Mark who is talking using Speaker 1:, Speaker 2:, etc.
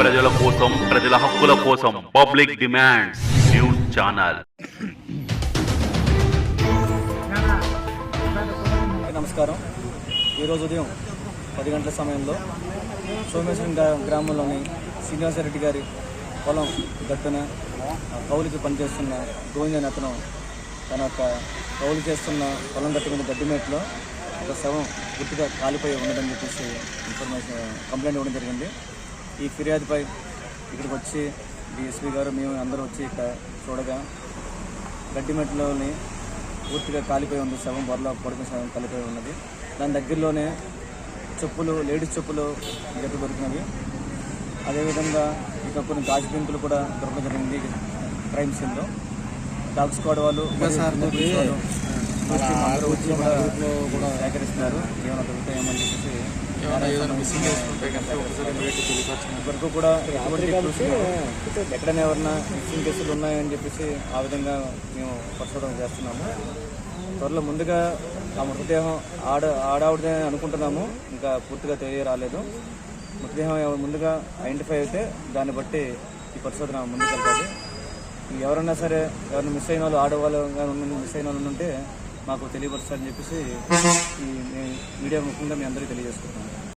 Speaker 1: ప్రజల కోసం ప్రజల హక్కుల కోసం పబ్లిక్ డిమాండ్స్ న్యూస్ ఛానల్.
Speaker 2: నమస్కారం. ఈరోజు ఉదయం పది గంటల సమయంలో సోమేశ్వరం గ్రామంలోని గ్రామంలోని శ్రీనివాసరెడ్డి గారి పొలం గట్టున కౌలుకి పనిచేస్తున్న గోవింద అనే అతను తన యొక్క కౌలు చేస్తున్న పొలం గట్టుకున్న గడ్డిమేట్లో ఒక శవం గుర్తుగా కాలిపోయి ఉండడం చెప్పేసి ఇన్ఫర్మేషన్ కంప్లైంట్ ఇవ్వడం జరిగింది. ఈ ఫిర్యాదుపై ఇక్కడికి వచ్చి డిఎస్పీ గారు మేము అందరూ వచ్చి ఇక్కడ చూడగా గడ్డిమెట్లోని పూర్తిగా కాలిపోయి ఉంది. శవం బొరలో పడుకుని శవం కాలిపోయి ఉన్నది. దాని దగ్గరలోనే చెప్పులు లేడీస్ చెప్పులు గట్టి దొరికినవి. అదేవిధంగా ఇక కొన్ని గాజు పెంకులు కూడా దొరకడం జరిగింది క్రైమ్ సీన్లో. డాగ్ స్క్వాడ్ వాళ్ళు వచ్చి వచ్చి కూడా సేకరిస్తున్నారు ఏమైనా దొరుకుతాయేమని చెప్పేసి వరకు కూడా ఎటువంటి. ఎక్కడైనా ఎవరైనా మిస్సింగ్ కేసులు ఉన్నాయని చెప్పేసి ఆ విధంగా మేము పరిశోధన చేస్తున్నాము. త్వరలో ముందుగా ఆ మృతదేహం ఆడ ఆడావిడదే అనుకుంటున్నాము. ఇంకా పూర్తిగా తెలియరాలేదు. మృతదేహం ముందుగా ఐడెంటిఫై అయితే దాన్ని బట్టి ఈ పరిశోధన ముందుకు వెళ్తుంది ఎవరైనా సరే ఎవరైనా మిస్ అయిన వాళ్ళు ఆడవాళ్ళు కానీ మిస్ అయిన వాళ్ళు ఉంటే మాకు తెలియపరుస్తారని చెప్పేసి ఈ మీ- మీడియా ముఖ్యంగా మీ అందరికీ తెలియజేసుకుంటున్నాను